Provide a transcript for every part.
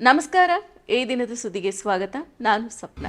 ನಮಸ್ಕಾರ. ಈ ದಿನದ ಸುದ್ದಿಗೆ ಸ್ವಾಗತ. ನಾನು ಸ್ವಪ್ನ.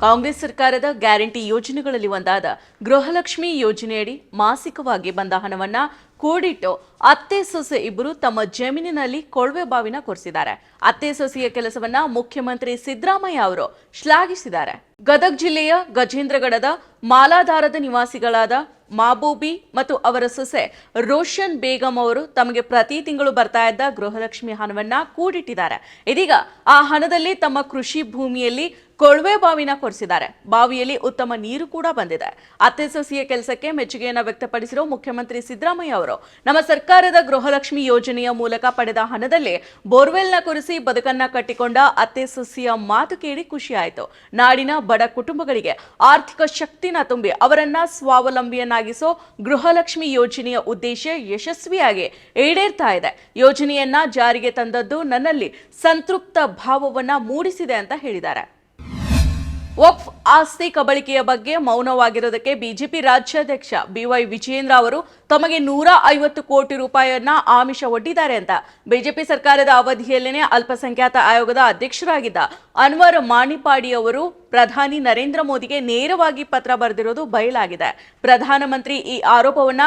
ಕಾಂಗ್ರೆಸ್ ಸರ್ಕಾರದ ಗ್ಯಾರಂಟಿ ಯೋಜನೆಗಳಲ್ಲಿ ಒಂದಾದ ಗೃಹಲಕ್ಷ್ಮಿ ಯೋಜನೆಯಡಿ ಮಾಸಿಕವಾಗಿ ಬಂದ ಹಣವನ್ನ ಕೂಡಿಟ್ಟು ಅತ್ತೆ ಸೊಸೆ ಇಬ್ಬರು ತಮ್ಮ ಜಮೀನಿನಲ್ಲಿ ಕೊಳವೆ ಬಾವಿನ ಕೊರೆಸಿದ್ದಾರೆ. ಅತ್ತೆ ಸೊಸೆಯ ಕೆಲಸವನ್ನ ಮುಖ್ಯಮಂತ್ರಿ ಸಿದ್ದರಾಮಯ್ಯ ಅವರು ಶ್ಲಾಘಿಸಿದ್ದಾರೆ. ಗದಗ ಜಿಲ್ಲೆಯ ಗಜೇಂದ್ರಗಡದ ಮಾಲಾಧಾರದ ನಿವಾಸಿಗಳಾದ ಮಾಬೂಬಿ ಮತ್ತು ಅವರ ಸೊಸೆ ರೋಷನ್ ಬೇಗಂ ಅವರು ತಮಗೆ ಪ್ರತಿ ತಿಂಗಳು ಬರ್ತಾ ಇದ್ದ ಗೃಹಲಕ್ಷ್ಮಿ ಹಣವನ್ನ ಕೂಡಿಟ್ಟಿದ್ದಾರೆ. ಇದೀಗ ಆ ಹಣದಲ್ಲಿ ತಮ್ಮ ಕೃಷಿ ಭೂಮಿಯಲ್ಲಿ ಕೊಳವೆ ಬಾವಿನ ಕೊರೆಸಿದ್ದಾರೆ. ಬಾವಿಯಲ್ಲಿ ಉತ್ತಮ ನೀರು ಕೂಡ ಬಂದಿದೆ. ಅತ್ತೆ ಸೊಸೆಯ ಕೆಲಸಕ್ಕೆ ಮೆಚ್ಚುಗೆಯನ್ನು ವ್ಯಕ್ತಪಡಿಸಿರೋ ಮುಖ್ಯಮಂತ್ರಿ ಸಿದ್ದರಾಮಯ್ಯ ಅವರು, ನಮ್ಮ ಸರ್ಕಾರದ ಗೃಹಲಕ್ಷ್ಮಿ ಯೋಜನೆಯ ಮೂಲಕ ಪಡೆದ ಹಣದಲ್ಲಿ ಬೋರ್ವೆಲ್ನ ಕೊರೆಸಿ ಬದುಕನ್ನ ಕಟ್ಟಿಕೊಂಡ ಅತ್ತೆ ಸೊಸೆಯ ಮಾತು ಕೇಳಿ ಖುಷಿಯಾಯಿತು. ನಾಡಿನ ಬಡ ಕುಟುಂಬಗಳಿಗೆ ಆರ್ಥಿಕ ಶಕ್ತಿನ ತುಂಬಿ ಅವರನ್ನ ಸ್ವಾವಲಂಬಿಯನ್ನಾಗಿಸೋ ಗೃಹಲಕ್ಷ್ಮಿ ಯೋಜನೆಯ ಉದ್ದೇಶ ಯಶಸ್ವಿಯಾಗಿ ಈಡೇರ್ತಾ ಇದೆ. ಯೋಜನೆಯನ್ನ ಜಾರಿಗೆ ತಂದದ್ದು ನನ್ನಲ್ಲಿ ಸಂತೃಪ್ತ ಭಾವವನ್ನ ಮೂಡಿಸಿದೆ ಅಂತ ಹೇಳಿದ್ದಾರೆ. ವಕ್ಫ್ ಆಸ್ತಿ ಕಬಳಿಕೆಯ ಬಗ್ಗೆ ಮೌನವಾಗಿರೋದಕ್ಕೆ ಬಿಜೆಪಿ ರಾಜ್ಯಾಧ್ಯಕ್ಷ ಬಿವೈ ವಿಜಯೇಂದ್ರ ಅವರು ತಮಗೆ ನೂರ ಐವತ್ತು ಕೋಟಿ ರೂಪಾಯಿಯನ್ನ ಆಮಿಷ ಒಡ್ಡಿದ್ದಾರೆ ಅಂತ. ಬಿಜೆಪಿ ಸರ್ಕಾರದ ಅವಧಿಯಲ್ಲೇನೆ ಅಲ್ಪಸಂಖ್ಯಾತ ಆಯೋಗದ ಅಧ್ಯಕ್ಷರಾಗಿದ್ದ ಅನ್ವರ್ ಮಾಣಿಪಾಡಿ ಅವರು ಪ್ರಧಾನಿ ನರೇಂದ್ರ ಮೋದಿಗೆ ನೇರವಾಗಿ ಪತ್ರ ಬರೆದಿರೋದು ಬಯಲಾಗಿದೆ. ಪ್ರಧಾನಮಂತ್ರಿ ಈ ಆರೋಪವನ್ನ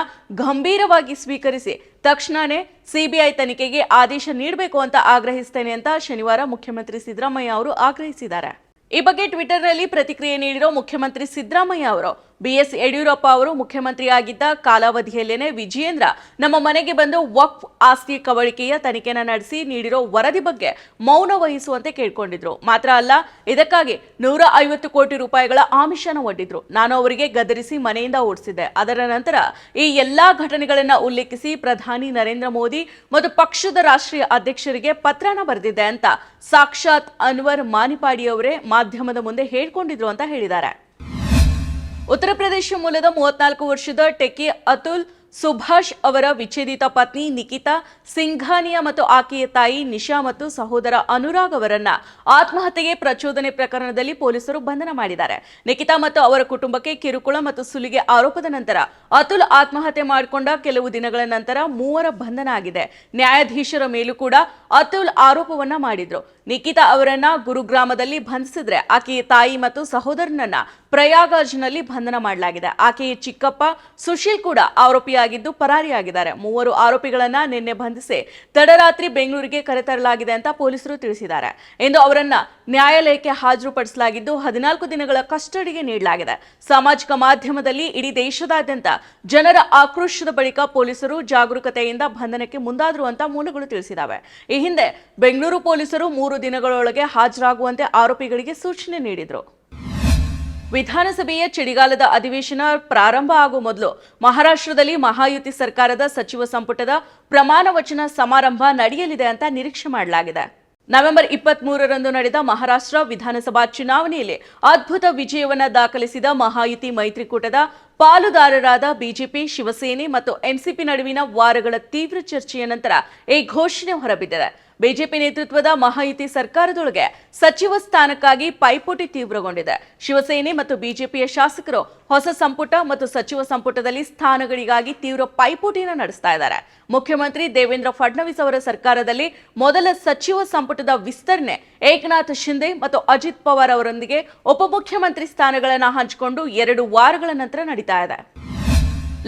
ಗಂಭೀರವಾಗಿ ಸ್ವೀಕರಿಸಿ ತಕ್ಷಣನೇ ಸಿಬಿಐ ತನಿಖೆಗೆ ಆದೇಶ ನೀಡಬೇಕು ಅಂತ ಆಗ್ರಹಿಸ್ತೇನೆ ಅಂತ ಶನಿವಾರ ಮುಖ್ಯಮಂತ್ರಿ ಸಿದ್ದರಾಮಯ್ಯ ಅವರು ಆಗ್ರಹಿಸಿದ್ದಾರೆ. ಈ ಬಗ್ಗೆ ಟ್ವಿಟರ್ನಲ್ಲಿ ಪ್ರತಿಕ್ರಿಯೆ ನೀಡಿರೋ ಮುಖ್ಯಮಂತ್ರಿ ಸಿದ್ದರಾಮಯ್ಯ ಅವರು. ಬಿಎಸ್ ಯಡಿಯೂರಪ್ಪ ಅವರು ಮುಖ್ಯಮಂತ್ರಿಯಾಗಿದ್ದ ಕಾಲಾವಧಿಯಲ್ಲೇನೆ ವಿಜಯೇಂದ್ರ ನಮ್ಮ ಮನೆಗೆ ಬಂದು ವಕ್ಫ್ ಆಸ್ತಿ ಕವಳಿಕೆಯ ತನಿಖೆನ ನಡೆಸಿ ನೀಡಿರೋ ವರದಿ ಬಗ್ಗೆ ಮೌನ ವಹಿಸುವಂತೆ ಕೇಳಿಕೊಂಡಿದ್ರು. ಮಾತ್ರ ಅಲ್ಲ, ಇದಕ್ಕಾಗಿ ನೂರ ಐವತ್ತು ಕೋಟಿ ರೂಪಾಯಿಗಳ ಆಮಿಷನ ಒಡ್ಡಿದ್ರು. ನಾನು ಅವರಿಗೆ ಗದರಿಸಿ ಮನೆಯಿಂದ ಓಡಿಸಿದ್ದೆ. ಅದರ ನಂತರ ಈ ಎಲ್ಲಾ ಘಟನೆಗಳನ್ನು ಉಲ್ಲೇಖಿಸಿ ಪ್ರಧಾನಿ ನರೇಂದ್ರ ಮೋದಿ ಮತ್ತು ಪಕ್ಷದ ರಾಷ್ಟ್ರೀಯ ಅಧ್ಯಕ್ಷರಿಗೆ ಪತ್ರನ ಬರೆದಿದ್ದೆ ಅಂತ ಸಾಕ್ಷಾತ್ ಅನ್ವರ್ ಮಾನಿಪಾಡಿಯವರೇ ಮಾಧ್ಯಮದ ಮುಂದೆ ಹೇಳ್ಕೊಂಡಿದ್ರು ಅಂತ ಹೇಳಿದ್ದಾರೆ. ಉತ್ತರ ಪ್ರದೇಶ ಮೂಲದ ಮೂವತ್ನಾಲ್ಕು ವರ್ಷದ ಟೆಕಿ ಅತುಲ್ ಸುಭಾಷ್ ಅವರ ವಿಚ್ಛೇದಿತ ಪತ್ನಿ ನಿಖಿತಾ ಸಿಂಘಾನಿಯಾ ಮತ್ತು ಆಕೆಯ ತಾಯಿ ನಿಶಾ ಮತ್ತು ಸಹೋದರ ಅನುರಾಗ್ ಅವರನ್ನ ಆತ್ಮಹತ್ಯೆಗೆ ಪ್ರಚೋದನೆ ಪ್ರಕರಣದಲ್ಲಿ ಪೊಲೀಸರು ಬಂಧನ ಮಾಡಿದ್ದಾರೆ. ನಿಖಿತಾ ಮತ್ತು ಅವರ ಕುಟುಂಬಕ್ಕೆ ಕಿರುಕುಳ ಮತ್ತು ಸುಲಿಗೆ ಆರೋಪದ ನಂತರ ಅತುಲ್ ಆತ್ಮಹತ್ಯೆ ಮಾಡಿಕೊಂಡ ಕೆಲವು ದಿನಗಳ ನಂತರ ಮೂವರ ಬಂಧನ ಆಗಿದೆ. ನ್ಯಾಯಾಧೀಶರ ಮೇಲೂ ಕೂಡ ಅತುಲ್ ಆರೋಪವನ್ನ ಮಾಡಿದ್ರು. ನಿಖಿತಾ ಅವರನ್ನ ಗುರುಗ್ರಾಮದಲ್ಲಿ ಬಂಧಿಸಿದ್ರೆ ಆಕೆಯ ತಾಯಿ ಮತ್ತು ಸಹೋದರನನ್ನ ಪ್ರಯಾಗಾಜ್ನಲ್ಲಿ ಬಂಧನ ಮಾಡಲಾಗಿದೆ. ಆಕೆಯ ಚಿಕ್ಕಪ್ಪ ಸುಶೀಲ್ ಕೂಡ ಆರೋಪಿಯಾಗಿದ್ದು ಪರಾರಿಯಾಗಿದ್ದಾರೆ. ಮೂವರು ಆರೋಪಿಗಳನ್ನ ನಿನ್ನೆ ಬಂಧಿಸಿ ತಡರಾತ್ರಿ ಬೆಂಗಳೂರಿಗೆ ಕರೆತರಲಾಗಿದೆ ಅಂತ ಪೊಲೀಸರು ತಿಳಿಸಿದ್ದಾರೆ. ಇಂದು ಅವರನ್ನ ನ್ಯಾಯಾಲಯಕ್ಕೆ ಹಾಜರುಪಡಿಸಲಾಗಿದ್ದು ಹದಿನಾಲ್ಕು ದಿನಗಳ ಕಸ್ಟಡಿಗೆ ನೀಡಲಾಗಿದೆ. ಸಾಮಾಜಿಕ ಮಾಧ್ಯಮದಲ್ಲಿ ಇಡೀ ದೇಶದಾದ್ಯಂತ ಜನರ ಆಕ್ರೋಶದ ಬಳಿಕ ಪೊಲೀಸರು ಜಾಗರೂಕತೆಯಿಂದ ಬಂಧನಕ್ಕೆ ಮುಂದಾದ್ರು ಅಂತ ಮೂಲಗಳು ತಿಳಿಸಿದಾವೆ ಈ ಹಿಂದೆ ಬೆಂಗಳೂರು ಪೊಲೀಸರು ಮೂರು ದಿನಗಳೊಳಗೆ ಹಾಜರಾಗುವಂತೆ ಆರೋಪಿಗಳಿಗೆ ಸೂಚನೆ ನೀಡಿದ್ರು. ವಿಧಾನಸಭೆಯ ಚಳಿಗಾಲದ ಅಧಿವೇಶನ ಪ್ರಾರಂಭ ಆಗುವ ಮೊದಲು ಮಹಾರಾಷ್ಟ್ರದಲ್ಲಿ ಮಹಾಯುತಿ ಸರ್ಕಾರದ ಸಚಿವ ಸಂಪುಟದ ಪ್ರಮಾಣ ವಚನ ಸಮಾರಂಭ ನಡೆಯಲಿದೆ ಅಂತ ನಿರೀಕ್ಷೆ ಮಾಡಲಾಗಿದೆ. ನವೆಂಬರ್ ಇಪ್ಪತ್ತ್ ಮೂರರಂದು ನಡೆದ ಮಹಾರಾಷ್ಟ್ರ ವಿಧಾನಸಭಾ ಚುನಾವಣೆಯಲ್ಲಿ ಅದ್ಭುತ ವಿಜಯವನ್ನು ದಾಖಲಿಸಿದ ಮಹಾಯುತಿ ಮೈತ್ರಿಕೂಟದ ಪಾಲುದಾರರಾದ ಬಿಜೆಪಿ, ಶಿವಸೇನೆ ಮತ್ತು ಎನ್ಸಿಪಿ ನಡುವಿನ ವಾರಗಳ ತೀವ್ರ ಚರ್ಚೆಯ ನಂತರ ಈ ಘೋಷಣೆ ಹೊರಬಿದ್ದಿದೆ. ಬಿಜೆಪಿ ನೇತೃತ್ವದ ಮಹಾಯುತಿ ಸರ್ಕಾರದೊಳಗೆ ಸಚಿವ ಸ್ಥಾನಕ್ಕಾಗಿ ಪೈಪೋಟಿ ತೀವ್ರಗೊಂಡಿದೆ. ಶಿವಸೇನೆ ಮತ್ತು ಬಿಜೆಪಿಯ ಶಾಸಕರು ಹೊಸ ಸಂಪುಟ ಮತ್ತು ಸಚಿವ ಸಂಪುಟದಲ್ಲಿ ಸ್ಥಾನಗಳಿಗಾಗಿ ತೀವ್ರ ಪೈಪೋಟಿಯನ್ನು ನಡೆಸ್ತಾ ಇದ್ದಾರೆ. ಮುಖ್ಯಮಂತ್ರಿ ದೇವೇಂದ್ರ ಫಡ್ನವೀಸ್ ಅವರ ಸರ್ಕಾರದಲ್ಲಿ ಮೊದಲ ಸಚಿವ ಸಂಪುಟದ ವಿಸ್ತರಣೆ ಏಕನಾಥ್ ಶಿಂದೆ ಮತ್ತು ಅಜಿತ್ ಪವಾರ್ ಅವರೊಂದಿಗೆ ಉಪಮುಖ್ಯಮಂತ್ರಿ ಸ್ಥಾನಗಳನ್ನು ಹಂಚಿಕೊಂಡು ಎರಡು ವಾರಗಳ ನಂತರ ನಡೀತಾ ಇದೆ.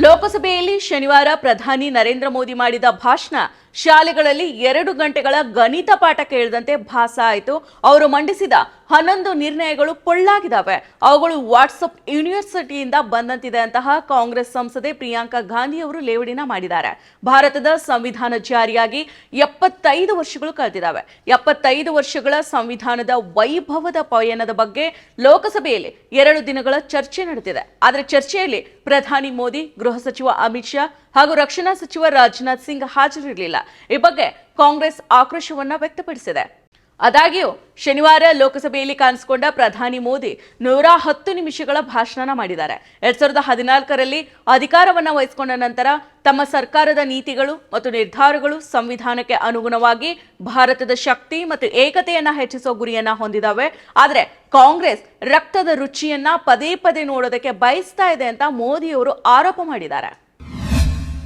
ಲೋಕಸಭೆಯಲ್ಲಿ ಶನಿವಾರ ಪ್ರಧಾನಿ ನರೇಂದ್ರ ಮೋದಿ ಮಾಡಿದ ಭಾಷಣ ಶಾಲೆಗಳಲ್ಲಿ ಎರಡು ಗಂಟೆಗಳ ಗಣಿತ ಪಾಠ ಕೇಳಿದಂತೆ ಭಾಸ ಆಯಿತು. ಅವರು ಮಂಡಿಸಿದ ಹನ್ನೊಂದು ನಿರ್ಣಯಗಳು ಪೊಳ್ಳಾಗಿದ್ದಾವೆ ಅವುಗಳು ವಾಟ್ಸಪ್ ಯೂನಿವರ್ಸಿಟಿಯಿಂದ ಬಂದಂತಿದೆ ಅಂತಹ ಕಾಂಗ್ರೆಸ್ ಸಂಸದೆ ಪ್ರಿಯಾಂಕಾ ಗಾಂಧಿ ಅವರು ಲೇವಡಿನ ಮಾಡಿದ್ದಾರೆ. ಭಾರತದ ಸಂವಿಧಾನ ಜಾರಿಯಾಗಿ ಎಪ್ಪತ್ತೈದು ವರ್ಷಗಳು ಕಳೆದಿದ್ದಾವೆ. ಎಪ್ಪತ್ತೈದು ವರ್ಷಗಳ ಸಂವಿಧಾನದ ವೈಭವದ ಪಯಣದ ಬಗ್ಗೆ ಲೋಕಸಭೆಯಲ್ಲಿ ಎರಡು ದಿನಗಳ ಚರ್ಚೆ ನಡೆದಿದೆ. ಆದರೆ ಚರ್ಚೆಯಲ್ಲಿ ಪ್ರಧಾನಿ ಮೋದಿ, ಗೃಹ ಸಚಿವ ಅಮಿತ್ ಶಾ ಹಾಗೂ ರಕ್ಷಣಾ ಸಚಿವ ರಾಜನಾಥ್ ಸಿಂಗ್ ಹಾಜರಿರಲಿಲ್ಲ. ಈ ಬಗ್ಗೆ ಕಾಂಗ್ರೆಸ್ ಆಕ್ರೋಶವನ್ನ ವ್ಯಕ್ತಪಡಿಸಿದೆ. ಆದಾಗ್ಯೂ ಶನಿವಾರ ಲೋಕಸಭೆಯಲ್ಲಿ ಕಾಣಿಸಿಕೊಂಡ ಪ್ರಧಾನಿ ಮೋದಿ ನೂರ ಹತ್ತು ನಿಮಿಷಗಳ ಭಾಷಣ ಮಾಡಿದ್ದಾರೆ. ಎರಡ್ ಸಾವಿರದ ಹದಿನಾಲ್ಕರಲ್ಲಿ ಅಧಿಕಾರವನ್ನ ವಹಿಸಿಕೊಂಡ ನಂತರ ತಮ್ಮ ಸರ್ಕಾರದ ನೀತಿಗಳು ಮತ್ತು ನಿರ್ಧಾರಗಳು ಸಂವಿಧಾನಕ್ಕೆ ಅನುಗುಣವಾಗಿ ಭಾರತದ ಶಕ್ತಿ ಮತ್ತು ಏಕತೆಯನ್ನ ಹೆಚ್ಚಿಸುವ ಗುರಿಯನ್ನ ಹೊಂದಿದ್ದಾವೆ ಆದರೆ ಕಾಂಗ್ರೆಸ್ ರಕ್ತದ ರುಚಿಯನ್ನ ಪದೇ ಪದೇ ನೋಡೋದಕ್ಕೆ ಬಯಸ್ತಾ ಇದೆ ಅಂತ ಮೋದಿಯವರು ಆರೋಪ ಮಾಡಿದ್ದಾರೆ.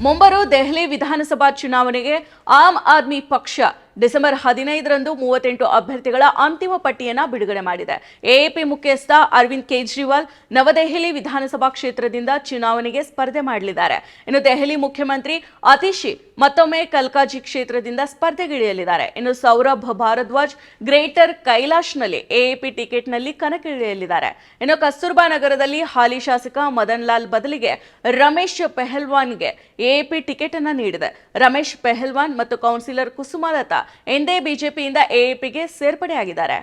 ಮುಂಬರುವ ದೆಹಲಿ ವಿಧಾನಸಭಾ ಚುನಾವಣೆಗೆ ಆಮ್ ಆದ್ಮಿ ಪಕ್ಷ ಡಿಸೆಂಬರ್ ಹದಿನೈದರಂದು ಮೂವತ್ತೆಂಟು ಅಭ್ಯರ್ಥಿಗಳ ಅಂತಿಮ ಪಟ್ಟಿಯನ್ನು ಬಿಡುಗಡೆ ಮಾಡಿದೆ. ಎಎಪಿ ಮುಖ್ಯಸ್ಥ ಅರವಿಂದ್ ಕೇಜ್ರಿವಾಲ್ ನವದೆಹಲಿ ವಿಧಾನಸಭಾ ಕ್ಷೇತ್ರದಿಂದ ಚುನಾವಣೆಗೆ ಸ್ಪರ್ಧೆ ಮಾಡಲಿದ್ದಾರೆ. ಇನ್ನು ದೆಹಲಿ ಮುಖ್ಯಮಂತ್ರಿ ಅತಿಶಿ ಮತ್ತೊಮ್ಮೆ ಕಲ್ಕಾಜಿ ಕ್ಷೇತ್ರದಿಂದ ಸ್ಪರ್ಧೆಗಿಳಿಯಲಿದ್ದಾರೆ. ಇನ್ನು ಸೌರಭ್ ಭಾರದ್ವಾಜ್ ಗ್ರೇಟರ್ ಕೈಲಾಶ್ನಲ್ಲಿ ಎಎಪಿ ಟಿಕೆಟ್ನಲ್ಲಿ ಕಣಕ್ಕಿಳಿಯಲಿದ್ದಾರೆ. ಇನ್ನು ಕಸ್ತೂರ್ಬಾ ನಗರದಲ್ಲಿ ಹಾಲಿ ಶಾಸಕ ಮದನ್ ಲಾಲ್ ಬದಲಿಗೆ ರಮೇಶ್ ಪೆಹಲ್ವಾನ್ಗೆ ಎಎಪಿ ಟಿಕೆಟ್ ಅನ್ನು ನೀಡಿದೆ. ರಮೇಶ್ ಪೆಹಲ್ವಾನ್ ಮತ್ತು ಕೌನ್ಸಿಲರ್ ಕುಸುಮಾಲತಾ ಎಂದೇ ಬಿಜೆಪಿಯಿಂದ ಎಎಪಿಗೆ ಸೇರ್ಪಡೆಯಾಗಿದ್ದಾರೆ.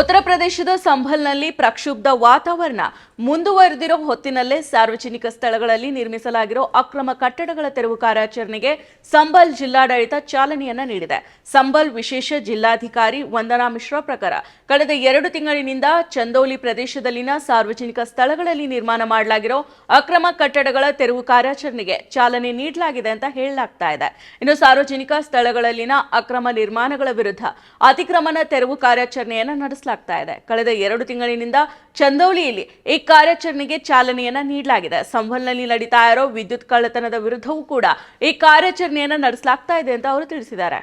ಉತ್ತರ ಪ್ರದೇಶದ ಸಂಭಲ್ನಲ್ಲಿ ಪ್ರಕ್ಷುಬ್ಧ ವಾತಾವರಣ ಮುಂದುವರೆದಿರೋ ಹೊತ್ತಿನಲ್ಲೇ ಸಾರ್ವಜನಿಕ ಸ್ಥಳಗಳಲ್ಲಿ ನಿರ್ಮಿಸಲಾಗಿರೋ ಅಕ್ರಮ ಕಟ್ಟಡಗಳ ತೆರವು ಕಾರ್ಯಾಚರಣೆಗೆ ಸಂಭಲ್ ಜಿಲ್ಲಾಡಳಿತ ಚಾಲನೆಯನ್ನ ನೀಡಿದೆ. ಸಂಭಲ್ ವಿಶೇಷ ಜಿಲ್ಲಾಧಿಕಾರಿ ವಂದನಾ ಮಿಶ್ರಾ ಪ್ರಕಾರ ಕಳೆದ ಎರಡು ತಿಂಗಳಿನಿಂದ ಚಂದೌಲಿ ಪ್ರದೇಶದಲ್ಲಿನ ಸಾರ್ವಜನಿಕ ಸ್ಥಳಗಳಲ್ಲಿ ನಿರ್ಮಾಣ ಮಾಡಲಾಗಿರೋ ಅಕ್ರಮ ಕಟ್ಟಡಗಳ ತೆರವು ಕಾರ್ಯಾಚರಣೆಗೆ ಚಾಲನೆ ನೀಡಲಾಗಿದೆ ಅಂತ ಹೇಳಲಾಗ್ತಾ ಇದೆ. ಇನ್ನು ಸಾರ್ವಜನಿಕ ಸ್ಥಳಗಳಲ್ಲಿನ ಅಕ್ರಮ ನಿರ್ಮಾಣಗಳ ವಿರುದ್ಧ ಅತಿಕ್ರಮಣ ತೆರವು ಕಾರ್ಯಾಚರಣೆಯನ್ನ ನಡೆಸಲಾಗ್ತಾ ಇದೆ. ಕಳೆದ ಎರಡು ತಿಂಗಳಿನಿಂದ ಚಂದೌಲಿಯಲ್ಲಿ ಈ ಕಾರ್ಯಾಚರಣೆಗೆ ಚಾಲನೆಯನ್ನ ನೀಡಲಾಗಿದೆ. ಸಂಭಲ್ನಲ್ಲಿ ನಡೀತಾ ಇರೋ ವಿದ್ಯುತ್ ಕಳ್ಳತನದ ವಿರುದ್ಧವೂ ಕೂಡ ಈ ಕಾರ್ಯಾಚರಣೆಯನ್ನ ನಡೆಸಲಾಗ್ತಾ ಇದೆ ಅಂತ ಅವರು ತಿಳಿಸಿದ್ದಾರೆ.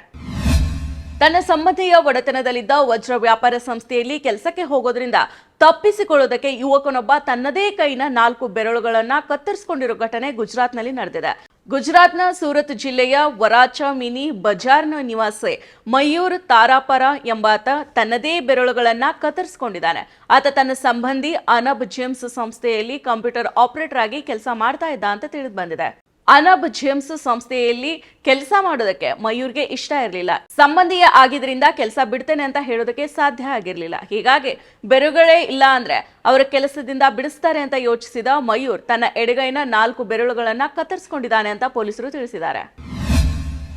ತನ್ನ ಸಂಬಂಧಿಯ ಒಡೆತನದಲ್ಲಿದ್ದ ವಜ್ರ ವ್ಯಾಪಾರ ಸಂಸ್ಥೆಯಲ್ಲಿ ಕೆಲಸಕ್ಕೆ ಹೋಗೋದ್ರಿಂದ ತಪ್ಪಿಸಿಕೊಳ್ಳೋದಕ್ಕೆ ಯುವಕನೊಬ್ಬ ತನ್ನದೇ ಕೈನ ನಾಲ್ಕು ಬೆರಳುಗಳನ್ನ ಕತ್ತರಿಸಿಕೊಂಡಿರೋ ಘಟನೆ ಗುಜರಾತ್ನಲ್ಲಿ ನಡೆದಿದೆ. ಗುಜರಾತ್ನ ಸೂರತ್ ಜಿಲ್ಲೆಯ ವರಾಚ ಮಿನಿ ಬಜಾರ್ನ ನಿವಾಸಿ ಮಯೂರ್ ತಾರಾಪರ ಎಂಬಾತ ತನ್ನದೇ ಬೆರಳುಗಳನ್ನ ಕತ್ತರಿಸಿಕೊಂಡಿದ್ದಾನೆ. ಆತ ತನ್ನ ಸಂಬಂಧಿ ಅನಬ್ ಜೇಮ್ಸ್ ಸಂಸ್ಥೆಯಲ್ಲಿ ಕಂಪ್ಯೂಟರ್ ಆಪರೇಟರ್ ಆಗಿ ಕೆಲಸ ಮಾಡ್ತಾ ಇದ್ದ ಅಂತ ತಿಳಿದು ಬಂದಿದೆ. ಅನಬ್ ಜೇಮ್ಸ್ ಸಂಸ್ಥೆಯಲ್ಲಿ ಕೆಲಸ ಮಾಡೋದಕ್ಕೆ ಮಯೂರ್ಗೆ ಇಷ್ಟ ಇರಲಿಲ್ಲ. ಸಂಬಂಧಿಯ ಆಗಿದ್ರಿಂದ ಕೆಲಸ ಬಿಡ್ತೇನೆ ಅಂತ ಹೇಳೋದಕ್ಕೆ ಸಾಧ್ಯ ಆಗಿರಲಿಲ್ಲ. ಹೀಗಾಗಿ ಬೆರಳುಗಳೇ ಇಲ್ಲ ಅಂದ್ರೆ ಅವರ ಕೆಲಸದಿಂದ ಬಿಡಿಸ್ತಾರೆ ಅಂತ ಯೋಚಿಸಿದ ಮಯೂರ್ ತನ್ನ ಎಡಗೈನ ನಾಲ್ಕು ಬೆರಳುಗಳನ್ನ ಕತ್ತರಿಸಿಕೊಂಡಿದ್ದಾನೆ ಅಂತ ಪೊಲೀಸರು ತಿಳಿಸಿದ್ದಾರೆ.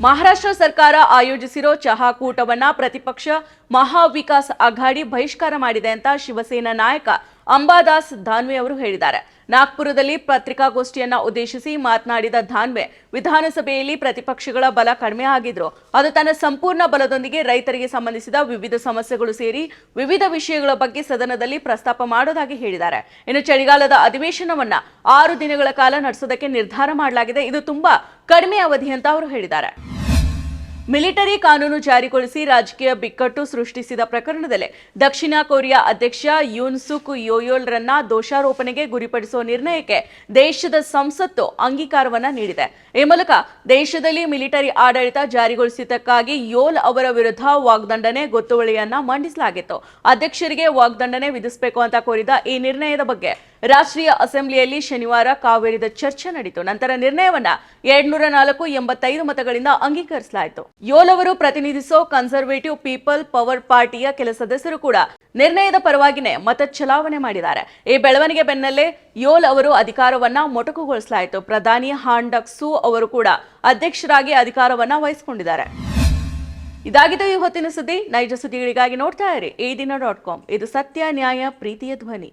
ಮಹಾರಾಷ್ಟ್ರ ಸರ್ಕಾರ ಆಯೋಜಿಸಿರೋ ಚಹಾ ಕೂಟವನ್ನ ಪ್ರತಿಪಕ್ಷ ಮಹಾವಿಕಾಸ್ ಅಘಾಡಿ ಬಹಿಷ್ಕಾರ ಮಾಡಿದೆ ಅಂತ ಶಿವಸೇನಾ ನಾಯಕ ಅಂಬಾದಾಸ್ ಧಾನ್ವೆ ಅವರು ಹೇಳಿದ್ದಾರೆ. ನಾಗ್ಪುರದಲ್ಲಿ ಪತ್ರಿಕಾಗೋಷ್ಠಿಯನ್ನ ಉದ್ದೇಶಿಸಿ ಮಾತನಾಡಿದ ಧಾನ್ವೆ, ವಿಧಾನಸಭೆಯಲ್ಲಿ ಪ್ರತಿಪಕ್ಷಗಳ ಬಲ ಕಡಿಮೆ ಆಗಿದ್ರು. ಅದು ತನ್ನ ಸಂಪೂರ್ಣ ಬಲದೊಂದಿಗೆ ರೈತರಿಗೆ ಸಂಬಂಧಿಸಿದ ವಿವಿಧ ಸಮಸ್ಯೆಗಳು ಸೇರಿ ವಿವಿಧ ವಿಷಯಗಳ ಬಗ್ಗೆ ಸದನದಲ್ಲಿ ಪ್ರಸ್ತಾಪ ಮಾಡೋದಾಗಿ ಹೇಳಿದ್ದಾರೆ. ಇನ್ನು ಚಳಿಗಾಲದ ಅಧಿವೇಶನವನ್ನ ಆರು ದಿನಗಳ ಕಾಲ ನಡೆಸೋದಕ್ಕೆ ನಿರ್ಧಾರ ಮಾಡಲಾಗಿದೆ. ಇದು ತುಂಬಾ ಕಡಿಮೆ ಅವಧಿ ಅಂತ ಅವರು ಹೇಳಿದ್ದಾರೆ. ಮಿಲಿಟರಿ ಕಾನೂನು ಜಾರಿಗೊಳಿಸಿ ರಾಜಕೀಯ ಬಿಕ್ಕಟ್ಟು ಸೃಷ್ಟಿಸಿದ ಪ್ರಕರಣದಲ್ಲಿ ದಕ್ಷಿಣ ಕೊರಿಯಾ ಅಧ್ಯಕ್ಷ ಯೂನ್ಸುಕ್ ಯೋಯೋಲ್ರನ್ನ ದೋಷಾರೋಪಣೆಗೆ ಗುರಿಪಡಿಸುವ ನಿರ್ಣಯಕ್ಕೆ ದೇಶದ ಸಂಸತ್ತು ಅಂಗೀಕಾರವನ್ನ ನೀಡಿದೆ. ಈ ಮೂಲಕ ದೇಶದಲ್ಲಿ ಮಿಲಿಟರಿ ಆಡಳಿತ ಜಾರಿಗೊಳಿಸಿದ್ದಕ್ಕಾಗಿ ಯೋಲ್ ಅವರ ವಿರುದ್ಧ ವಾಗ್ದಂಡನೆ ಗೊತ್ತುವಳಿಯನ್ನ ಮಂಡಿಸಲಾಗಿತ್ತು. ಅಧ್ಯಕ್ಷರಿಗೆ ವಾಗ್ದಂಡನೆ ವಿಧಿಸಬೇಕು ಅಂತ ಕೋರಿದ ಈ ನಿರ್ಣಯದ ಬಗ್ಗೆ ರಾಷ್ಟ್ರೀಯ ಅಸೆಂಬ್ಲಿಯಲ್ಲಿ ಶನಿವಾರ ಕಾವೇರಿದ ಚರ್ಚೆ ನಡೆಯಿತು ನಂತರ ನಿರ್ಣಯವನ್ನ ಎರಡ್ನೂರ ನಾಲ್ಕು ಎಂಬತ್ತೈದು ಮತಗಳಿಂದ ಅಂಗೀಕರಿಸಲಾಯಿತು. ಯೋಲವರು ಪ್ರತಿನಿಧಿಸೋ ಕನ್ಸರ್ವೇಟಿವ್ ಪೀಪಲ್ ಪವರ್ ಪಾರ್ಟಿಯ ಕೆಲ ಸದಸ್ಯರು ಕೂಡ ನಿರ್ಣಯದ ಪರವಾಗಿನೇ ಮತ ಚಲಾವಣೆ ಮಾಡಿದ್ದಾರೆ. ಈ ಬೆಳವಣಿಗೆ ಬೆನ್ನಲ್ಲೇ ಯೋಲ್ ಅವರು ಅಧಿಕಾರವನ್ನ ಮೊಟಕುಗೊಳಿಸಲಾಯಿತು. ಪ್ರಧಾನಿ ಹಾಂಡಕ್ಸು ಅವರು ಕೂಡ ಅಧ್ಯಕ್ಷರಾಗಿ ಅಧಿಕಾರವನ್ನ ವಹಿಸಿಕೊಂಡಿದ್ದಾರೆ. ಇದಾಗಿದ್ದು ಈ ಹೊತ್ತಿನ ಸುದ್ದಿ. ನೈಜ ಸುದ್ದಿಗಳಿಗಾಗಿ ನೋಡ್ತಾ ಇರಿ. ಈ ದಿನ ಡಾಟ್ ಕಾಮ್. ಇದು ಸತ್ಯ ನ್ಯಾಯ, ಪ್ರೀತಿಯ ಧ್ವನಿ.